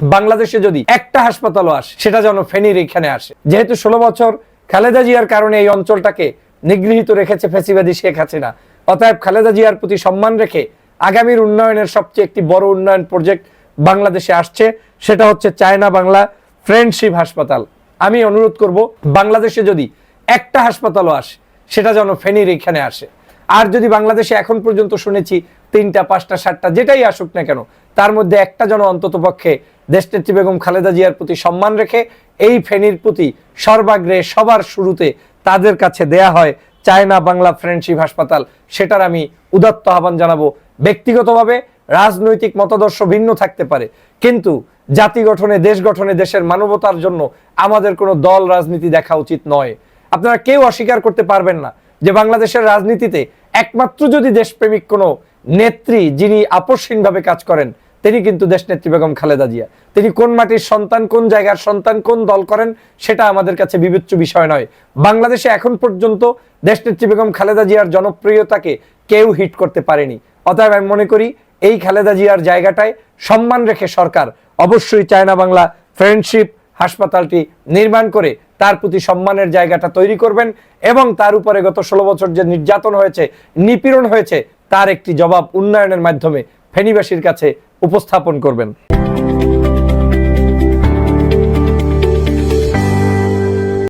বাংলাদেশে যদি একটা হাসপাতালও আসে, সেটা যেন ফেনীর এখানে আসে। যেহেতু ষোলো বছর খালেদা জিয়ার কারণে এই অঞ্চলটাকে নিগৃহীত রেখেছে ফেসিবাদী শেখ হাসিনা। অতএব খালেদা জিয়ার প্রতি সম্মান রেখে আগামীর উন্নয়নের সবচেয়ে একটি বড় উন্নয়ন প্রজেক্ট বাংলাদেশে আসছে, সেটা হচ্ছে চায়না বাংলা ফ্রেন্ডশিপ হাসপাতাল। আমি অনুরোধ করব, বাংলাদেশে যদি একটা হাসপাতালও আসে, সেটা যেন ফেনীর এখানে আসে। আর যদি বাংলাদেশে এখন পর্যন্ত শুনেছি তিনটা, পাঁচটা, সাতটা, যেটাই আসুক না কেন, তার মধ্যে একটা যেন অন্তত পক্ষে দেশনেত্রী বেগম খালেদা জিয়ার প্রতি সম্মান রেখে এই ফেনীর প্রতি সর্বাগ্রে সবার শুরুতে তাদের কাছে দেয়া হয় চায়না বাংলা ফ্রেন্ডশিপ হাসপাতাল। সেটার আমি উদাত্ত আহ্বান জানাব। ব্যক্তিগতভাবে রাজনৈতিক মতাদর্শ ভিন্ন থাকতে পারে। কিন্তু জাতি গঠনে, দেশ গঠনে, দেশের মানবতার জন্য আমাদের কোনো দল রাজনীতি দেখা উচিত নয়। আপনারা কেউ অস্বীকার করতে পারবেন না যে বাংলাদেশের রাজনীতিতে একমাত্র যদি দেশপ্রেমিক কোনো নেত্রী যিনি আপসহীনভাবে কাজ করেন তিনি কিন্তু দেশনেত্রী বেগম খালেদা জিয়া। তিনি কোন মাটির সন্তান, কোন জায়গার সন্তান, কোন দল করেন, সেটা আমাদের কাছে বিবেচ্য বিষয় নয়। বাংলাদেশে এখন পর্যন্ত দেশনেত্রী বেগম খালেদা জিয়ার জনপ্রিয়তাকে কেউ হিট করতে পারেনি। অতএব আমি মনে করি, এই খালেদা জিয়ার জায়গাটায় সম্মান রেখে সরকার অবশ্যই চায়না বাংলা ফ্রেন্ডশিপ হাসপাতালটি নির্মাণ করে তার প্রতি সম্মানের জায়গাটা তৈরি করবেন এবং তার উপরে গত ষোলো বছর যে নির্যাতন হয়েছে, নিপীড়ন হয়েছে, তার একটি জবাব উন্নয়নের মাধ্যমে ফেনীবাসীর কাছে উপস্থাপন করবেন।